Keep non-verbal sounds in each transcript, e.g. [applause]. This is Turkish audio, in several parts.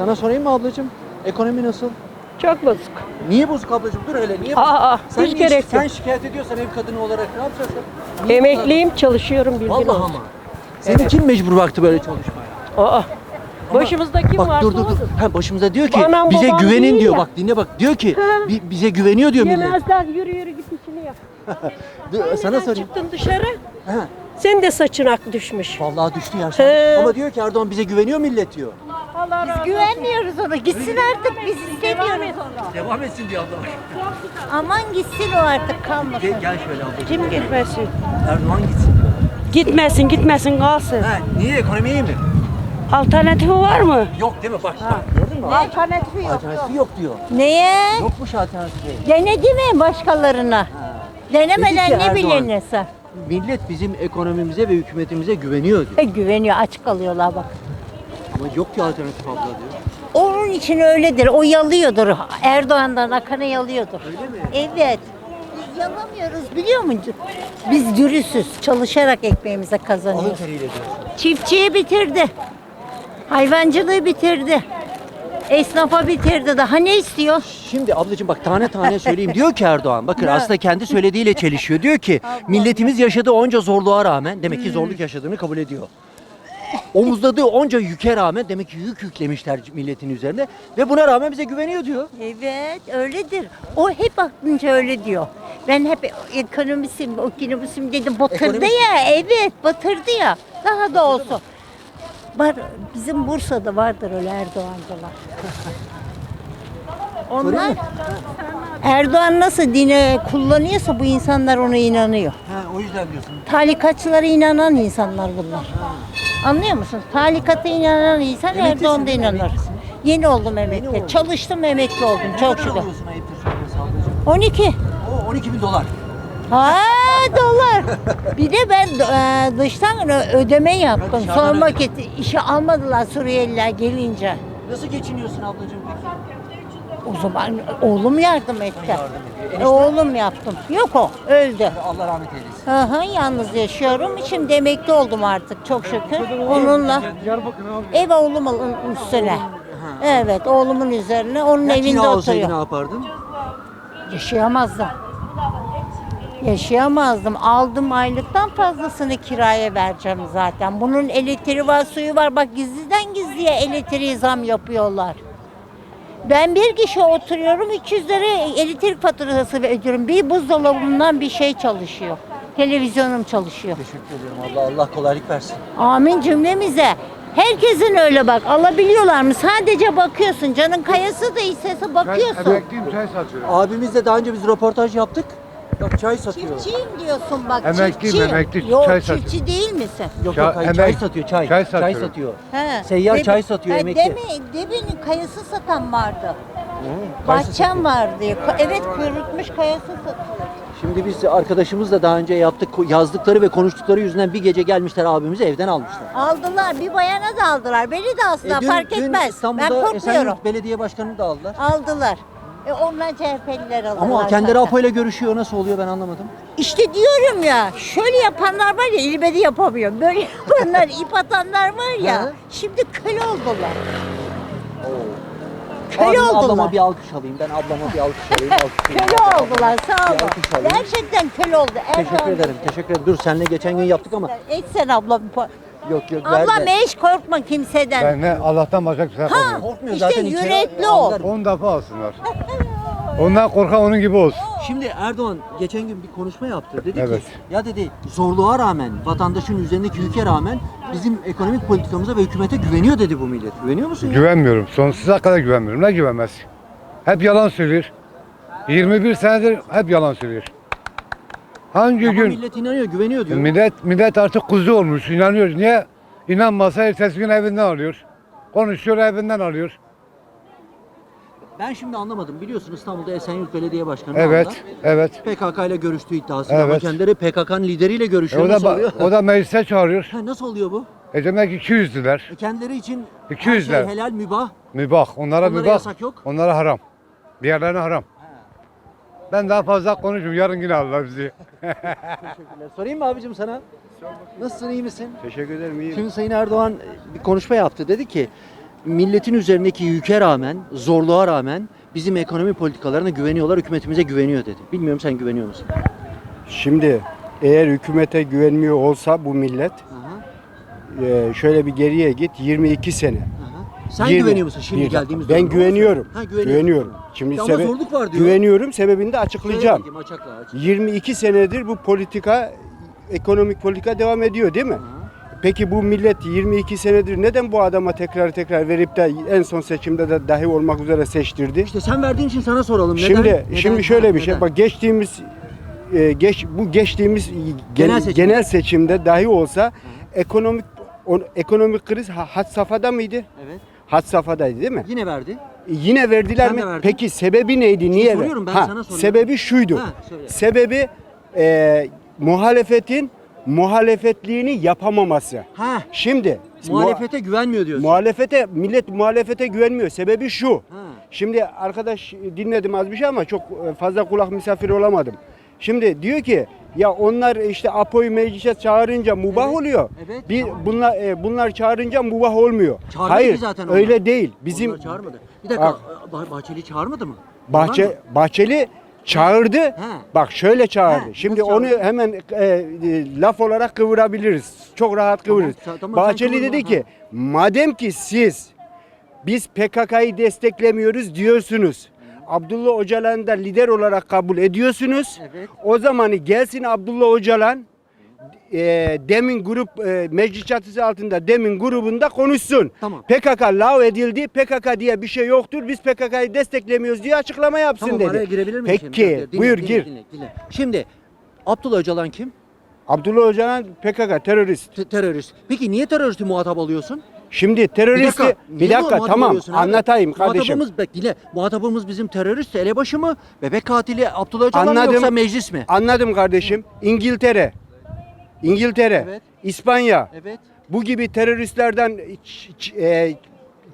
Sana sorayım mı ablacığım? Ekonomi nasıl? Çok bozuk. Niye bozuk ablacığım? Dur hele niye Aa, bozuk? Sen, hiç niye- gerek sen yok. şikayet ediyorsan ev kadını olarak ne yapacaksın? Niye Emekliyim, çalışıyorum bu bilgin Vallahi olsun. ama. Seni kim mecbur bıraktı böyle çalışmaya? Aa. Başımızda kim bak varsa dur dur dur. Ha, başımıza diyor ki Anam, bize güvenin diyor. ya. Bak dinle bak. Diyor ki Ha. bi- bize güveniyor diyor millet. Yemezler yürü yürü git işini yap. [laughs] Sana Sen sorayım. çıktın dışarı. Ha, Sen de saçın ak düşmüş. vallahi düştü ya. He. Ama diyor ki Erdoğan bize güveniyor millet diyor. Allah olsun. Güvenmiyoruz ona. Gitsin artık biz istemiyoruz onu. Devam etsin diyor abla. Aman gitsin o artık kalmasın. Gel, gel şöyle ablacığım. Kim gitmesin? Erdoğan gitsin diyor. Gitmesin gitmesin kalsın. Ha, niye ekonomi iyi mi? Alternatifi var mı? Yok değil mi? Bak, bak gördün mü? Alternatifi yok. Alternatifi yok diyor. Neye? Yokmuş alternatifi. Denedi mi başkalarına? Dedi Denemeden ki ne Erdoğan, bilinirse. Millet bizim ekonomimize ve hükümetimize güveniyor diyor. E, güveniyor aç kalıyorlar bak. Ama yok ki alternatif abla diyor. Onun için öyledir. O yalıyordur. Erdoğan'dan akanı yalıyordur. Öyle mi? Evet. Biz yalamıyoruz biliyor musun? Biz dürüsüz. Çalışarak ekmeğimize Alın kazanıyoruz. teriyle diyor. Çiftçiyi bitirdi. Hayvancılığı bitirdi. Esnafa bitirdi. Daha ne istiyor? Şimdi ablacığım bak tane tane söyleyeyim. Diyor ki Erdoğan bakın aslında kendi söylediğiyle çelişiyor. Diyor ki [laughs] milletimiz yaşadığı onca zorluğa rağmen demek ki zorluk yaşadığını kabul ediyor. Omuzladığı onca yüke rağmen demek ki yük yüklemişler milletin üzerine ve buna rağmen bize güveniyor diyor. Evet öyledir. O hep aklınca öyle diyor. Ben hep ekonomisim, ekonomisim dedim. Batırdı Ekonomist ya. Evet batırdı ya. Daha da olsun. Var, bizim Bursa'da vardır öyle Erdoğancılar. [laughs] Onlar Erdoğan nasıl dine kullanıyorsa bu insanlar ona inanıyor. Ha, o yüzden diyorsun. Talikatçılara inanan insanlar bunlar. Anlıyor musun? Talikata inanan insan Emeklisin Erdoğan da değil mi? inanır. Emeklisin. Yeni oldum emekli. oldun. Çalıştım emekli oldum. Ne Çok kadar şükür. alıyorsun ayıptır sorması ablacığım? 12. O 12 bin dolar. Ha dolar. Bir de ben e, dıştan ödeme yaptım. Hadi Son şahane. vakit işe almadılar Suriyeliler gelince. Nasıl geçiniyorsun ablacığım peki? O zaman oğlum yardım etti. yardım ediyor. E, oğlum yaptım. Yok o öldü. Allah rahmet eylesin. Hı hı, yalnız yaşıyorum. Şimdi emekli oldum artık çok şükür. Onunla ev oğlumun üstüne. Evet oğlumun üzerine onun Ya evinde kira olsaydı ne oturuyor. yapardın? Yaşayamazdım. Yaşayamazdım. Aldım aylıktan fazlasını kiraya vereceğim zaten. Bunun elektriği var, suyu var. Bak gizliden gizliye elektriği zam yapıyorlar. Ben bir kişi oturuyorum 200 lira elektrik faturası ödüyorum. Bir buzdolabımdan bir şey çalışıyor. Televizyonum çalışıyor. Teşekkür ederim Allah Allah kolaylık versin. Amin cümlemize. Herkesin öyle bak. Alabiliyorlar mı? Sadece bakıyorsun. Canın kayası da istese bakıyorsun. Ben emekliyim çay satıyorum. Abimizle daha önce biz röportaj yaptık. Bak çay satıyor. Çiftçiyim diyorsun bak. Emekliyim, çiftçiyim. emekli, Yok çay çiftçi değil misin? Yok Ça- yok hayır, çay emek- satıyor çay. çay Çay satıyor. He. Seyyar Debe- çay satıyor, Ha, emekli. Deme, debenin kayası satan vardı. Bahçem vardı. Ka- Evet kurutmuş kayası satıyor. Şimdi biz arkadaşımızla daha önce yaptık yazdıkları ve konuştukları yüzünden bir gece gelmişler abimizi evden almışlar. Aldılar. Bir bayana da aldılar. Beni de aslında E, dün- fark dün etmez. Ben İstanbul'da korkmuyorum. Esenyurt Belediye Başkanı'nı da aldılar. Aldılar. E onlar CHP'liler aldılar. Ama kendileri zaten. APO ile görüşüyor. Nasıl oluyor ben anlamadım. İşte diyorum ya şöyle yapanlar var ya ilbedi yapamıyor. Böyle [laughs] yapanlar ip atanlar var ya. Şimdi köle oldular. Abim, Köle oldular. Ablama bir alkış alayım. Ben ablama bir alkış alayım. [laughs] alkış alayım. Köle oldular sağ Bir olun. alkış alayım. Gerçekten köle oldu. Teşekkür Erdoğan- ederim. Teşekkür ederim. Dur seninle geçen gün yaptık ama. Et sen abla. bir pa- Yok yok. ver Abla de. hiç korkma kimseden. Ben ne Allah'tan başka bir şey Ha, yapamıyorum. Korkmuyor işte zaten içeri yürekli ol. aldılar. 10 defa alsınlar. Ondan korkan onun gibi olsun. Şimdi Erdoğan geçen gün bir konuşma yaptı. Dedi Evet. ki ya dedi zorluğa rağmen, vatandaşın üzerindeki yüke rağmen bizim ekonomik politikamıza ve hükümete güveniyor dedi bu millet. Güveniyor musun? ya? Güvenmiyorum. Sonsuza kadar güvenmiyorum. Ne güvenmez? Hep yalan söylüyor. 21 senedir hep yalan söylüyor. Hangi Ama gün millet inanıyor, güveniyor diyor. millet millet artık kuzu olmuş, inanıyor. Niye? İnanmasa ertesi gün evinden alıyor. Konuşuyor evinden alıyor. Ben şimdi anlamadım. Biliyorsun İstanbul'da Esenyurt Belediye Başkanı Evet, aldılar. evet. PKK ile görüştüğü iddiası ama Evet. kendileri PKK'nın lideriyle E görüşüyor. o da nasıl ba- o da meclise çağırıyor. Ha, nasıl oluyor bu? E demek ki 200'lüler. E, kendileri için 200 her şey lira. helal, mübah. Mübah. Onlara, Onlara mübah. yasak yok. Onlara haram. Diğerlerine haram. Ben daha fazla konuşurum. Yarın yine Allah bizi. Teşekkürler. Sorayım mı abicim sana? Nasılsın, iyi misin? Teşekkür ederim. Şimdi Sayın Erdoğan bir konuşma yaptı. Dedi ki milletin üzerindeki yüke rağmen, zorluğa rağmen bizim ekonomi politikalarına güveniyorlar, hükümetimize güveniyor dedi. Bilmiyorum sen güveniyor musun? Şimdi eğer hükümete güvenmiyor olsa bu millet Aha, e, şöyle bir geriye git 22 sene. Sen Yirmi- güveniyor musun şimdi dakika. geldiğimiz Ben duruma? güveniyorum. Ha, güveniyorsun. Güveniyorum. Şimdi Ama sebe- zorluk var diyor. güveniyorum sebebini de açıklayacağım. Söyle bakayım, açıkla, açıkla. 22 senedir bu politika ekonomik politika devam ediyor değil mi? Peki bu millet 22 senedir neden bu adama tekrar tekrar verip de en son seçimde de dahi olmak üzere seçtirdi? İşte sen verdiğin için sana soralım. Neden? Şimdi Neden? şimdi şöyle bir şey. neden? Bak geçtiğimiz e, geç bu geçtiğimiz Genel genel, genel, seçim. seçimde dahi olsa ekonomik o- ekonomik kriz ha- had safhada mıydı? Evet. Had safhadaydı değil mi? Yine verdi. E, Yine verdiler Sen de mi? verdin. Peki sebebi neydi? Niye? ver- soruyorum, ben sana soruyorum. Sebebi şuydu. Ha, söyle. Sebebi e, muhalefetin muhalefetliğini yapamaması. Ha. Şimdi Muhalefete güvenmiyor diyorsun. muhalefete millet muhalefete güvenmiyor. Sebebi şu. Şimdi arkadaş dinledim az bir şey ama çok fazla kulak misafiri olamadım. Şimdi diyor ki ya onlar işte Apo'yu meclise çağırınca mubah Evet, oluyor. evet, Bir tamam. bunlar e, bunlar çağırınca mubah olmuyor. Çağırmadı Hayır, ki zaten onlar. öyle değil. Bizim Onlar çağırmadı. Bir dakika. Bah- Bahçeli çağırmadı mı? Bahçe Onlar mı? Bahçeli çağırdı. He. Bak şöyle çağırdı. He, Şimdi nasıl onu çağırdı? hemen e, e, laf olarak kıvırabiliriz. Çok rahat kıvırırız. ta- tamam, sen Bahçeli kıvırma, dedi ha. ki madem ki siz biz PKK'yı desteklemiyoruz diyorsunuz. Abdullah Öcalan'ı da lider olarak kabul ediyorsunuz. Evet. O zamanı gelsin Abdullah Öcalan e, demin grup e, meclis çatısı altında demin grubunda konuşsun. Tamam. PKK lav edildi. PKK diye bir şey yoktur. Biz PKK'yı desteklemiyoruz diye açıklama yapsın Tamam dedi. araya girebilir miyim? Peki? Dinle, buyur dinle, gir. Dinle, dinle. Şimdi Abdullah Öcalan kim? Abdullah Öcalan PKK terörist. Te- terörist. Peki niye teröristi muhatap alıyorsun? Şimdi teröristi bir dakika, muhatap tamam alıyorsun abi? anlatayım kardeşim. Muhatabımız, bak dinle. Muhatabımız bizim terörist, elebaşı mı? Bebek katili Abdullah Öcalan mı Anladım. yoksa meclis mi? Anladım kardeşim. İngiltere, İngiltere, Evet. İspanya Evet. bu gibi teröristlerden ç- ç- e,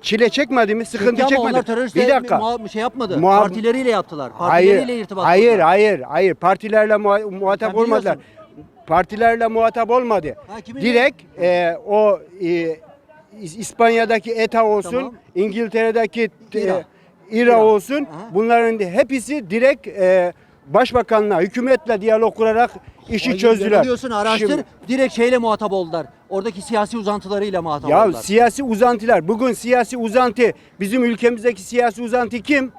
çile çekmedi mi? Sıkıntı Peki ama çekmedi. onlar teröristle Bir dakika. muha- şey yapmadı. Muhab- Partileriyle yaptılar. Partileriyle Hayır, irtibat hayır, kurdular. hayır, hayır. Partilerle muha- muhatap olmadılar. Partilerle muhatap olmadı. Ha, kiminle? Direkt e, o e, İspanya'daki ETA olsun, Tamam. İngiltere'deki e, İRA. İRA, olsun. Aha. Bunların de hepsi direkt e, başbakanla, hükümetle diyalog kurarak işi Hayır, çözdüler. yanılıyorsun araştır. Şimdi- Direkt şeyle muhatap oldular. Oradaki siyasi uzantılarıyla muhatap ya oldular. siyasi uzantılar. Bugün siyasi uzantı bizim ülkemizdeki siyasi uzantı kim?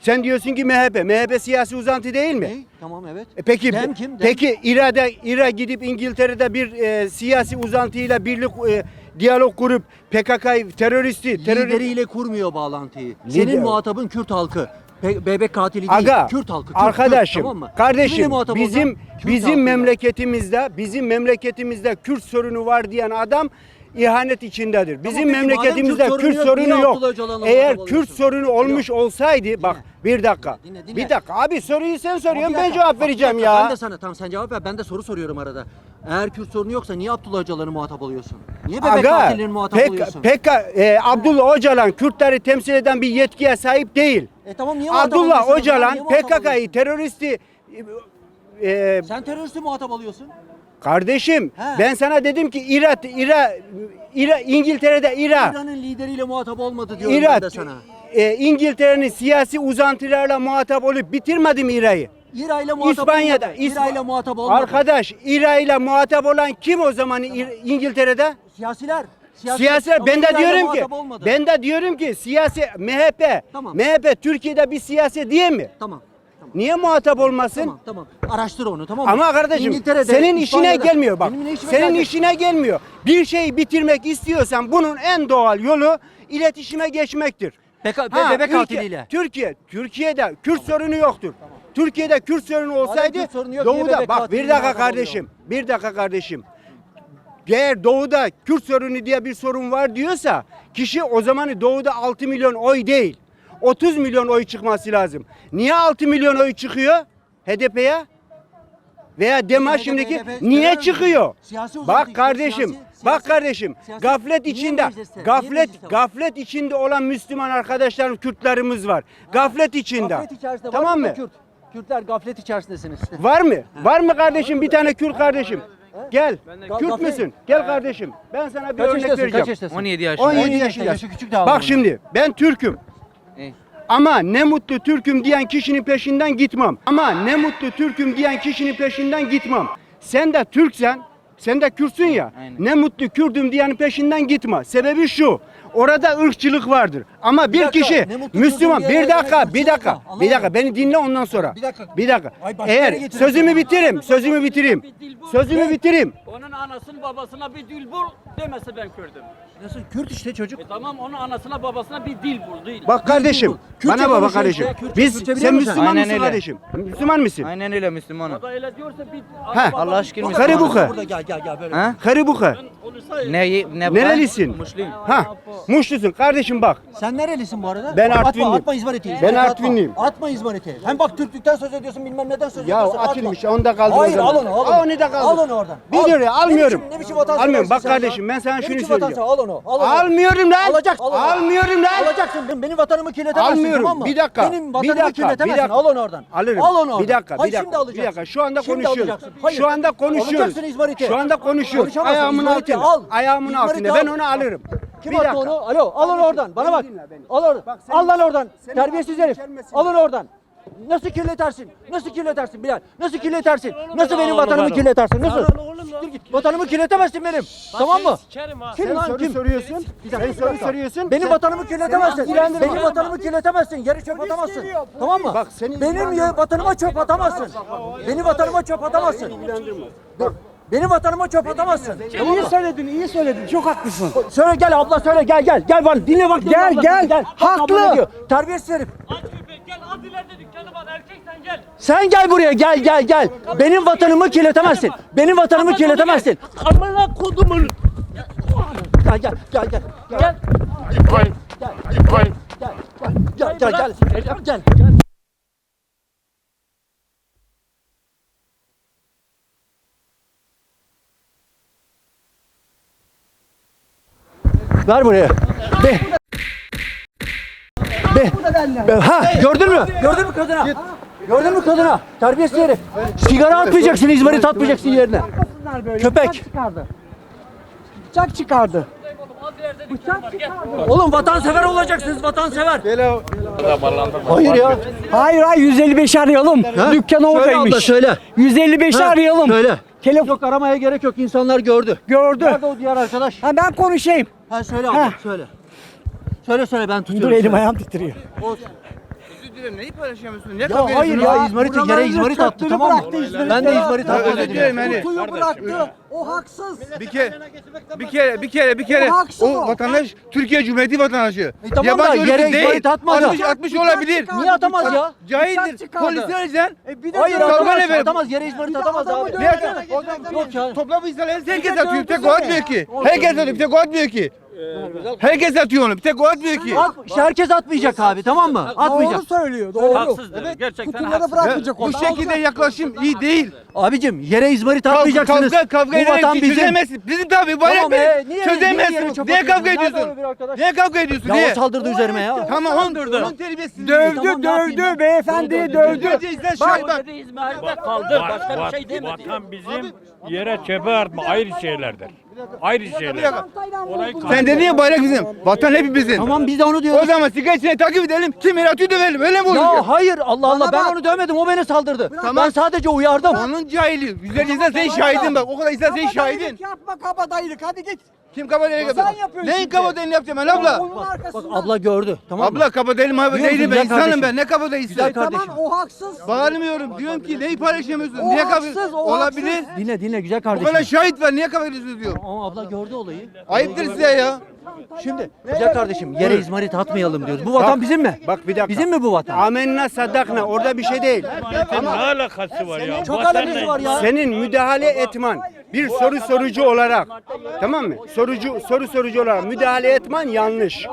Sen diyorsun ki MHP. MHP siyasi uzantı değil mi? Ne? Tamam evet. E peki Dem kim? Dem. peki İra'da İra gidip İngiltere'de bir e, siyasi uzantıyla birlik e, diyalog kurup PKK'yı teröristi terör Lideriyle kurmuyor bağlantıyı. Lider- Senin muhatabın Kürt halkı. Be- bebek katili değil. Aga Kürt halkı. Kürt, arkadaşım Kürt, tamam mı? Kiminle kardeşim muhatap bizim olacak? Kürt bizim halkıyla. memleketimizde bizim memleketimizde Kürt sorunu var diyen adam ihanet içindedir. Bizim peki memleketimizde Kürt Kürt, sorunu yok, yok. Eğer Kürt sorunu olmuş olsaydı bak bir dakika. Dinle, dinle. Bir dakika abi soruyu sen soruyorsun ben cevap bak vereceğim dakika, ya. Ben de sana tamam sen cevap ver. Ben de soru soruyorum arada. Eğer Kürt sorunu yoksa niye Abdullah Öcalan'ı muhatap oluyorsun? Niye bebek Aga, muhatap pek, oluyorsun? pek, e, Abdullah Öcalan Kürtleri temsil eden bir yetkiye sahip değil. E tamam niye Abdullah? Öcalan PKK'yı teröristi e, e, Sen teröristi muhatap alıyorsun. Kardeşim He. ben sana dedim ki İra İra İra İngiltere'de İra İran'ın lideriyle muhatap olmadı diyorum İra ben de sana. e, İngiltere'nin siyasi uzantılarla muhatap olup bitirmedi mi İra'yı? İra ile muhatap İspanya'da olmadı. İra ile muhatap olmadı. Arkadaş İra ile muhatap olan kim o zaman İr- İngiltere'de? Siyasiler. Siyasiler Ama ben de diyorum ki olmadı. ben de diyorum ki siyasi MHP Tamam. MHP Türkiye'de bir siyasi değil mi? Tamam. Niye muhatap olmasın? Tamam tamam. Araştır onu tamam mı? Ama kardeşim senin işine İspanya'da- gelmiyor bak. Benim ne işime Senin gelecek? işine gelmiyor. Bir şeyi bitirmek istiyorsan bunun en doğal yolu iletişime geçmektir. Beka, Ha, bebek katiliyle. Türkiye, Türkiye'de Kürt sorunu yoktur. Türkiye'de Kürt sorunu olsaydı Kürt sorunu yok, niye Doğu'da bebek bak katiliyle bir dakika muhatap kardeşim. Bir dakika kardeşim. Eğer Doğu'da Kürt sorunu diye bir sorun var diyorsa kişi o zaman Doğu'da 6 milyon oy değil. 30 milyon oy çıkması lazım. Niye 6 milyon oy çıkıyor HDP'ye? Veya DEMA HDP, şimdiki HDP, niye çıkıyor? Bak kardeşim, siyasi- bak kardeşim. siyasi- Gaflet içinde, mecliste? Gaflet gaflet içinde olan Müslüman arkadaşlarım, Kürtlerimiz var. Gaflet içinde. Gaflet Tamam mı? Kürt? Kürtler gaflet içerisindesiniz. Var mı? Var mı kardeşim bir tane Kürt kardeşim? Gel. Ga- Kürt müsün? Gel kardeşim. Ben sana bir Kaç örnek vereceğim. Kaç yaşındasın? 17 yaşında. 17 17 yaşında. yaşı küçük daha Bak şimdi ben Türk'üm. Ama ne mutlu Türk'üm diyen kişinin peşinden gitmem. Ama ne mutlu Türk'üm diyen kişinin peşinden gitmem. Sen de Türksen, sen de Kürtsün ya. Aynen. Ne mutlu Kürdüm diyenin peşinden gitme. Sebebi şu. Orada ırkçılık vardır. Ama bir, dakika, kişi Müslüman bir dakika, bir dakika, bir dakika beni dinle ondan sonra. Bir dakika. Bir dakika. Ay, Eğer sözümü bitireyim, sözümü bitireyim. Sözümü bitireyim. Onun anasının babasına bir dil bul demese ben Kürdüm. Nasıl Kürt işte çocuk. E tamam onun anasına babasına bir dil bul değil. Bak kardeşim, bana bak konuşuyoruz kardeşim. Biz sen? Müslüman mısın öyle. kardeşim? Müslüman mısın? Aynen öyle Müslümanım. O da öyle diyorsa bir Ha, Allah aşkına kı. Burada gel gel gel böyle. Ha? Karibuka. Ne, ne Nerelisin? Ha, Muşlusun kardeşim bak. Sen nerelisin bu arada? Ben Atma, Artvinliyim. Atma İzmarit'i. Ben İzmarit'i atma. Artvinliyim. Atma İzmarit'i. Hem bak Türklükten söz ediyorsun bilmem neden söz Ya ediyorsun. atılmış Atma. onu da kaldır Hayır o zaman. al onu al onu. Al onu da kaldır. Al onu oradan. Bir Al. liraya almıyorum. Ne biçim, ne biçim Almıyorum. Bak sen kardeşim, ben sana Ne şunu biçim söyleyeceğim. vatansever? Al onu. Al onu. Almıyorum lan. Alacak, al onu. Almıyorum lan. Alacaksın. Benim, benim vatanımı kirletemezsin Almıyorum. tamam mı? Bir dakika. Benim bir vatanımı dakika. kirletemezsin. Bir dakika. Al onu oradan. Alırım. Al onu oradan. Bir dakika. Hayır, bir şimdi dakika. alacaksın. Bir dakika. Şu anda Şimdi konuşuyoruz. alacaksın. Hayır. Şu anda konuşuyoruz. Alacaksın İzmarit'i. Şu anda konuşuyoruz. Konuşamazsın. Ayağımın İzmarit'i altında. al. Ayağımın İzmarit'i altında. Ben al. onu alırım. Kim Bir attı dakika. onu? Alo al onu oradan. Bana bak. dinle, beni. Al oradan. Bak, senin- Al lan oradan. Terbiyesiz herif. Al onu oradan. Nasıl kirletersin? Nasıl kirletersin Bilal? Nasıl kirletersin? Nasıl benim vatanımı kirletersin? Nasıl? Siktir git. Vatanımı kirletemezsin benim. Tamam mı? Kim Sen lan soru kim? soruyorsun. Sen soru soruyorsun. Benim Sen- vatanımı kirletemezsin. ilgilendirmez. Benim vatanımı kirletemezsin. Yere çöp atamazsın. Tamam mı? Bak, seni Benim ilgilendirmez. ye- vatanıma çöp atamazsın. Benim vatanıma çöp atamazsın. Bak, Benim vatanıma çöp atamazsın. Tamam mı? söyledin, iyi söyledin. Çok haklısın. Söyle gel abla söyle gel gel. Gel bana dinle bak. Gel, abla, gel. Bak Haklı. Terbiyesiz herif. aç köpek gel az ileride dükkanı var erkeksen gel. Sen gel buraya gel gel gel. Benim vatanımı kirletemezsin. Benim vatanımı kirletemezsin. Amına kodumun. Gel gel gel gel. Gel. Gel. Gel gel gel. Gel gel. Ver buraya. Be. Be. Be. Ha gördün mü? Gördün mü kadına? Gördün mü kadına? Terbiyesiz herif. Sigara atmayacaksın, izmarit atmayacaksın yerine. Köpek. çıkardı. Bıçak çıkardı. Oğlum vatansever olacaksınız, vatansever. Hayır ya. Hayır hayır 155 arayalım. Ha? Dükkan Söyle oradaymış. abla, söyle. 155 Ha, arayalım. Söyle. Telefon Yok aramaya gerek yok. İnsanlar gördü. gördü. Nerede o diğer arkadaş? Ha ben konuşayım. Ha söyle abla, Ha. söyle. Söyle söyle ben tutuyorum. Dur elim söyle. ayağım titriyor. Özür dilerim neyi paylaşamıyorsun? Ne Ya hayır ya İzmarit yere İzmarit attı tamam mı? Ben de. İzmarit attı özür dilerim hani. Kutuyu bıraktı. O haksız. Bir kere, bir kere, bir kere, bir kere O vatandaş Türkiye Cumhuriyeti vatandaşı. E tamam da ırkçı yere değil. izmarit atmadı. 60, 60 olabilir. Niye atamaz ya? Cahildir. çıkardı. Polisi arayacaksın. E Hayır atamaz, atamaz. Yere İzmarit atamaz abi. Yok ya. Toplam insanlar herkes atıyor. Tek o atmıyor ki. Herkes atıyor. Tek o atmıyor ki. Herkes atıyor onu. Bir tek o atmıyor ki. At, işte herkes atmayacak abi tamam mı? Atmayacak. Doğru söylüyor. Doğru. Haksızdır. Gerçekten Kutuları haksız. bırakmayacak Bu şekilde yaklaşım iyi değil. Abicim yere İzmarit atmayacaksınız. kavga, kavga Bu vatan bizim. çözemezsin. Bizim tabii bayrak Tamam, e, niye- niye Çözemezsin. çöp Niye kavga ediyorsun? Niye kavga ediyorsun? Ya o Niye? saldırdı üzerime ya. Tamam onun, onun terbiyesizliği. Dövdü dövdü ben? beyefendiyi dövdü. Şahit bak. İzmir'de kaldır. Başka bir şey demedi. Vatan bizim yere çöpe atma ayrı şeylerdir. Ayrı şeyler. Orayı Sen dedin ya bayrak bizim. Vatan hepimizin. Tamam biz de onu O diyoruz. zaman sigara içine takip edelim. Kim atıyor dövelim. Öyle mi olacak? Ya hayır Allah Allah ben bak. onu dövmedim o beni saldırdı. Tamam. Ben sadece uyardım. Onun cahili. Güzel insan senin şahidin bak. O kadar insan senin şahidin. Kabadayılık yapma kabadayılık hadi git. Kim Sen yapıyor? yapıyorsun Neyin şimdi. kabadayılığını yapacağım ben abla? Onun Bak arkasından. abla gördü tamam mı? Abla mı? Biliyor musun Değilim ben güzel insanım kardeşim? ben. Ne kabadayısı? Güzel kardeşim. Tamam o haksız. Bağırmıyorum. Diyorum ki neyi paylaşamıyorsun? O Niye haksız, kabul? o Olabilir. haksız. Dinle dinle güzel Bu kadar kardeşim. şahit var. Niye kabul ediyorsunuz diyorum. Ama abla gördü olayı. Ayıptır size ya. Şimdi güzel kardeşim yere izmarit atmayalım diyoruz. Bu vatan bizim mi? Bak bir dakika. Bizim mi bu vatan? Amenna saddakna orada bir şey değil. ne alakası var ya? Çok ne? var ya. Senin müdahale etmen bir soru sorucu olarak tamam mı? Sorucu soru sorucu olarak müdahale etmen yanlış.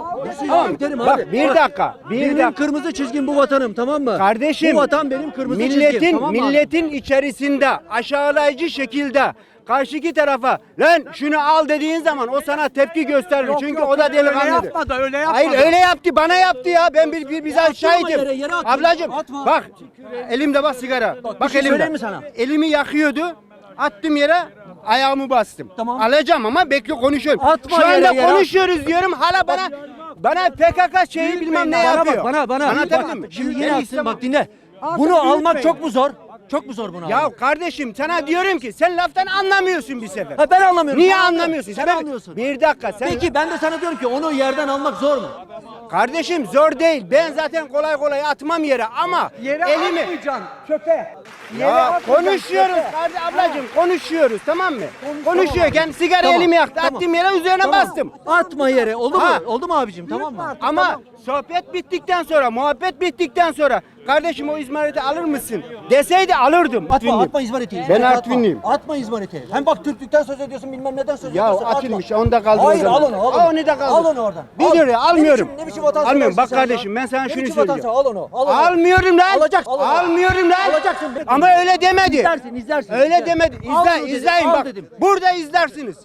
Tamam mı? Bak bir dakika. Bir Benim dakika. kırmızı çizgim bu vatanım tamam mı? Kardeşim Bu vatan benim kırmızı milletin, çizgim tamam abi? Milletin içerisinde aşağılayıcı şekilde karşıki tarafa lan şunu al dediğin zaman o sana tepki gösterir. Çünkü o da Öyle delikanlıdır. yapmadı öyle yapmadı. Hayır öyle yaptı bana yaptı ya ben bir, bir bize şahidim. yere, yere atma. Ablacım Atma. bak elimde bak sigara. Bak, bir şey elimde. söyleyeyim mi sana? Elimi yakıyordu. Attım yere Ayağımı bastım. Tamam. Alacağım ama bekle konuşuyorum. Atma Şu anda yere konuşuyoruz diyorum. Hala bana bana PKK şeyi bilmem ne bana yapıyor. bak bana bana. Anlatabildim Bak, mi? Şimdi yine atsın istemem. bak dinle. Artık Bunu almak çok mu zor? Çok mu zor bunu almak? Ya kardeşim sana diyorum ki sen laftan anlamıyorsun bir sefer. Ha, ben anlamıyorum. Niye anlamıyorsun? Sen Sen- anlıyorsun. Bir dakika sen. Peki ben de sana diyorum ki onu yerden almak zor mu? Kardeşim zor değil. Ben zaten kolay kolay atmam yere ama Yere elimi atmayacaksın çöpe. Yere ya atmayacaksın, konuşuyoruz çöpe. kardeş ablacığım konuşuyoruz tamam mı? Konuşuyorken sigara Tamam, elimi yaktı. tamam. Attığım yere üzerine Tamam. bastım. Atma yere. Oldu mu? Ha. Oldu mu abicim? Tamam mı? artık. Ama sohbet bittikten sonra, muhabbet bittikten sonra kardeşim o izmariti alır mısın? Deseydi alırdım. Atma, Artvinliyim. atma İzmarit'i. Ben Artvinliyim. Atma, atma İzmarit'i. Hem bak Türklükten söz ediyorsun bilmem neden söz Ya ediyorsun. atılmış, Atma. onu da Hayır o zaman. al onu al onu. Al onu da kaldır. Al onu oradan. Bir Al. almıyorum. Ne biçim, ne biçim vatan Almıyorum. Bak kardeşim, ben sana Ne şunu biçim vatan söyleyeceğim. Al onu. Al onu. Almıyorum lan. Alacak, al onu. Almıyorum lan. Alacaksın. Ama öyle demedi. İzlersin, izlersin. Öyle izlersin. demedi. Al İzle, bunu dedim, izleyin al bak. dedim. Burada izlersiniz.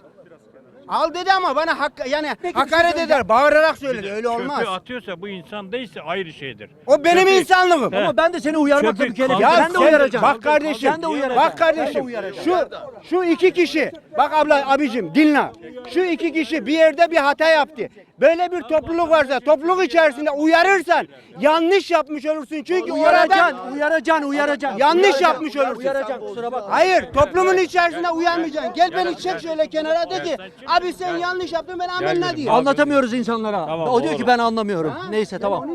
Al dedi ama bana hak yani Peki, bir şey hakaret söyleyeceğim. eder, bağırarak söyledi. Öyle olmaz. Çöpü atıyorsa bu insan değilse ayrı şeydir. O benim Çöpü- insanlığım. He. Ama ben de seni uyarmakla Çöpü kaldır. Ya Ben de sen- uyaracağım. Bak kardeşim. Ben de uyaracağım. Bak kardeşim. Ben de uyaracağım. Şu şu iki kişi. Bak abla abicim dinle. Şu iki kişi bir yerde bir hata yaptı. Böyle bir topluluk varsa topluluk içerisinde uyarırsan yanlış yapmış olursun. Çünkü Uyaracaksın, uyaracaksın, uyaracaksın. Yanlış yapmış olursun. Uyaracaksın, kusura bakma. Hayır toplumun içerisinde uyanmayacaksın. Gel beni çek şöyle kenara de ki abi sen yanlış yaptın ben amenna diyeyim. Anlatamıyoruz insanlara. Tamam, o diyor doğru. ki ben anlamıyorum. Neyse tamam.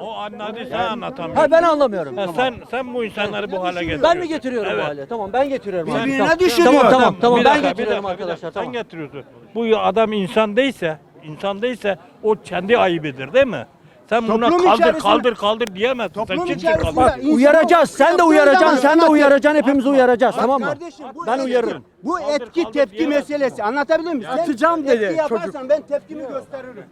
O anladı sen anlatamıyorsun. Ha ben anlamıyorum. Ha, sen sen bu insanları bu hale getiriyorsun. Ben mi getiriyorum Evet. bu hale? Tamam ben getiriyorum. abi. Birbirine Tamam. düşürüyor. Tamam tamam tamam Bir ben getiriyorum arkadaşlar. dakika. Tamam. Sen getiriyorsun. Bu adam insan değilse, insan değilse o kendi ayıbıdır değil mi? Sen buna Toplum kaldır içerisinde- kaldır kaldır diyemezsin. Toplum sen kimsin içerisinde kaldır? insan- Uyaracağız. Sen de Yaptığın uyaracaksın. zaman Sen de anlatıyor. uyaracaksın. Hepimiz uyaracağız. Tamam mı? kardeşim, bu Ben etki- uyarırım. Bu etki kaldır tepki diyemezsin. meselesi. Anlatabiliyor muyum? Sen Atacağım dedi etki yaparsan ben tepkimi gösteririm.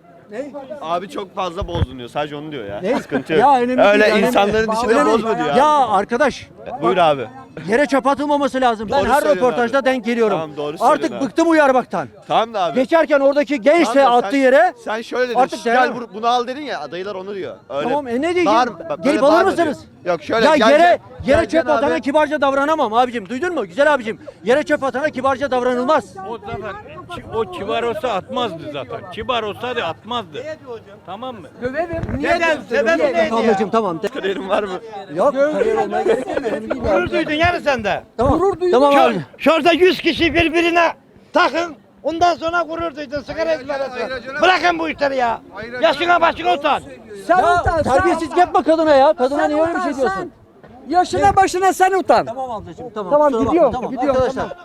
Abi çok fazla bozdun diyor. Sadece onu diyor ya. Ne? Sıkıntı yok. Ya önemli Öyle değil, önemli insanların değil. dışında Önemli bozma diyor. Ya abi. arkadaş Buyur abi. yere çöp atılmaması lazım. Ben Doğru her söylüyorsun röportajda abi. denk geliyorum. Tamam, doğru Artık söylüyorsun abi. bıktım uyarmaktan. Tamam da abi. Geçerken oradaki genç Tamam de da attığı sen- yere Sen şöyle dedin. Artık gel devam. bu- bunu al dedin ya. Adaylar onu diyor. Öyle. Tamam, e ne diyeceğim? Gelip böyle alır bağırma mısınız? diyor. Yok şöyle ya gel, yere gel, yere gel, çöp atana kibarca davranamam abicim. Duydun mu? Güzel abicim. Yere çöp atana kibarca davranılmaz. O zaten ki- o kibar olsa atmazdı zaten. Kibar olsa da atmazdı. Tamam mı? Neden? Sebebi neydi Ablacığım tamam. Kariyerin var mı? Yok kariyer olmaya gerek yok. Önemli değil abi. duydun yani sen de. Tamam. Tamam abi. Şurada 100 kişi birbirine takın. Ondan sonra gurur duydun sigara içmedesin. Bırakın bu işleri ya. Yaşına başına utan. Sen Ya utan. sen terbiyesizlik utan. yapma kadına ya. Kadına Sen niye öyle bir utan, şey diyorsun? sen. Yaşına başına sen utan. Tamam ablacığım tamam. Tamam, gidiyorum, Tamam gidiyorum, arkadaşlar.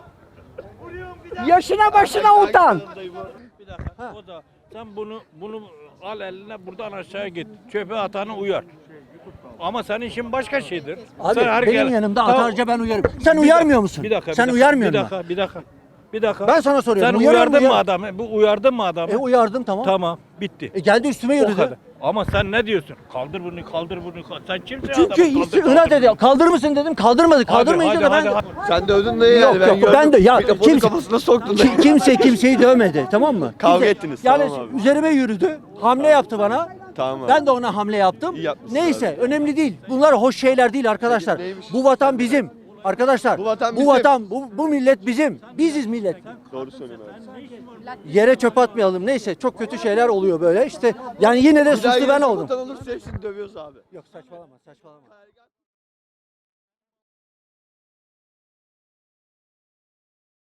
Yaşına başına utan. Bir dakika. O da sen bunu bunu al eline buradan aşağı git. Çöpe atanı uyar. Ama senin işin başka şeydir. Abi Sen her benim gel- yanımda Tamam. atarca ben uyarım. Sen uyarmıyor musun? Bir dakika. Sen bir dakika, uyarmıyor Bir musun? dakika, bir dakika. Bir dakika. Ben sana soruyorum. Sen Uyarıyorum, uyardın mı adamı? Bu uyardın mı adamı? E uyardım tamam. Tamam, bitti. E geldi üstüme O yürüdü. kadar. Ama sen ne diyorsun? Kaldır bunu, kaldır bunu. kaldır. Sen kimsin Çünkü adamı? Kaldır, kaldır bunu. ediyor. Kaldırır mısın dedim. Kaldırmadı. Kaldırmayınca da ben hadi, hadi. Sen dövdün Yok, yani. Ben yok, ben de- ya, kimse- kafasına soktun. Ki- kimse kimseyi dövmedi tamam mı? Kavga Kimse- ettiniz, Yani tamam abi. üzerime yürüdü. Hamle yaptı bana. Tamam abi. Ben de ona hamle yaptım. Neyse önemli değil. Bunlar hoş şeyler değil arkadaşlar. Bu vatan bizim. Arkadaşlar Bu vatan bu bizim. vatan bu, bu millet bizim. Biziz millet. Doğru söylüyorsun. Yere çöp atmayalım. Neyse çok kötü şeyler oluyor böyle. İşte yani yine de suçlu ben oldum. komutan olursa hepsini dövüyoruz abi. Yok saçmalama saçmalama.